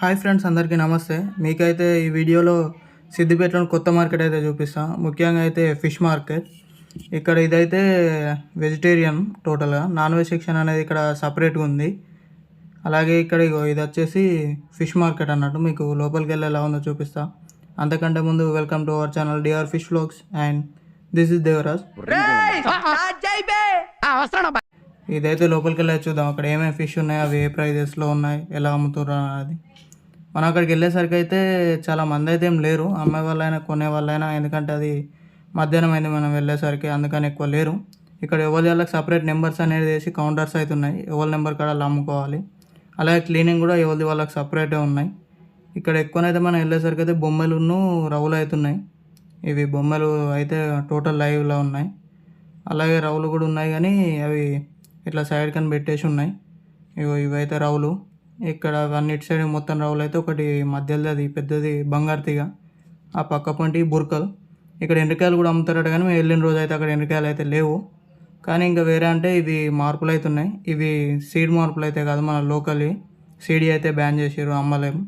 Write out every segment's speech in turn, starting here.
Hi friends అందరికీ నమస్తే. మీకైతే ఈ వీడియోలో సిద్దిపేటలోని కొత్త మార్కెట్ అయితే చూపిస్తా. ముఖ్యంగా అయితే ఫిష్ మార్కెట్. ఇక్కడ ఇదైతే వెజిటేరియన్ టోటల్గా. నాన్ వెజ్ సెక్షన్ అనేది ఇక్కడ సపరేట్గా ఉంది. అలాగే ఇక్కడ ఇది వచ్చేసి ఫిష్ మార్కెట్ అన్నట్టు మీకు లోపలికి వెళ్ళి ఎలా ఉందో చూపిస్తా. అంతకంటే ముందు welcome to our channel D R fish vlogs and this is Devaraj. ఇదైతే లోపలికి వెళ్ళి చూద్దాం. అక్కడ ఏమేమి ఫిష్ ఉన్నాయి అవి ఏ ప్రైజెస్లో ఉన్నాయి ఎలా అమ్ముతుర్రా అది. మనం అక్కడికి వెళ్ళేసరికి అయితే చాలా మంది అయితే ఏం లేరు. అమ్మే వాళ్ళైనా కొనే వాళ్ళైనా ఎందుకంటే అది మధ్యాహ్నం అయింది మనం వెళ్ళేసరికి అందుకని ఎక్కువ లేరు. ఇక్కడ ఎవరి వాళ్ళకి సపరేట్ నెంబర్స్ అనేది వేసి కౌంటర్స్ అయితే ఉన్నాయి. ఎవరి నెంబర్ కాడ అమ్ముకోవాలి. అలాగే క్లీనింగ్ కూడా ఎవరిది వాళ్ళకి సపరేటే ఉన్నాయి. ఇక్కడ ఎక్కువనైతే మనం వెళ్ళేసరికి అయితే బొమ్మలును రవ్వులు అవుతున్నాయి ఇవి బొమ్మలు అయితే టోటల్ లైవ్లో ఉన్నాయి. అలాగే రవ్వులు కూడా ఉన్నాయి కానీ అవి ఇట్లా సైడ్ కని పెట్టేసి ఉన్నాయి. ఇగో ఇవైతే రావులు ఇక్కడ అన్నిటి సైడ్ మొత్తం రావులు అయితే ఒకటి మధ్యలో అది పెద్దది బంగారు తీగ. ఆ పక్క పంటి బుర్కలు. ఇక్కడ ఎండ్రకాయలు కూడా అమ్ముతారట కానీ మేము వెళ్ళిన రోజు అయితే అక్కడ ఎండకాయలు అయితే లేవు. కానీ ఇంకా వేరే అంటే ఇది మార్పులు అయితే ఉన్నాయి. ఇవి సీడ్ మార్పులు అయితే కాదు మన లోకల్ సీడీ అయితే బ్యాన్ చేసారు అమ్మలేము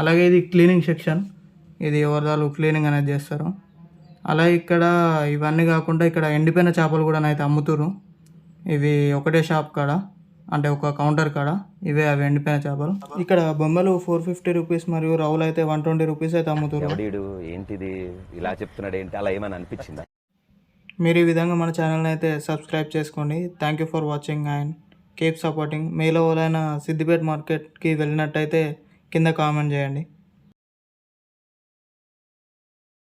అలాగే ఇది క్లీనింగ్ సెక్షన్ ఇది ఎవరిదాలు క్లీనింగ్ అనేది చేస్తారు. అలాగే ఇక్కడ ఇవన్నీ కాకుండా ఇక్కడ ఎండిపోయిన చేపలు కూడా అయితే అమ్ముతురు ఇవి ఒకటే షాప్ కాడ అంటే ఒక కౌంటర్ కాడ ఇవే అవి ఎండిపోయిన చేపలు. ఇక్కడ బొమ్మలు ఫోర్ ఫిఫ్టీ రూపీస్ మరియు రవ్వులు అయితే వన్ ట్వంటీ రూపీస్ అయితే అమ్ముతారు. ఎవడీడు? ఏంటిది? ఇలా చెప్తున్నాడు ఏంటి? అలా ఏమని అనిపించిందా? మీరు ఈ విధంగా మన ఛానల్ని అయితే సబ్స్క్రైబ్ చేసుకోండి. Thank you for watching and keep supporting మీలో ఎవరైనా సిద్దిపేట మార్కెట్కి వెళ్ళినట్టయితే కింద కామెంట్ చేయండి.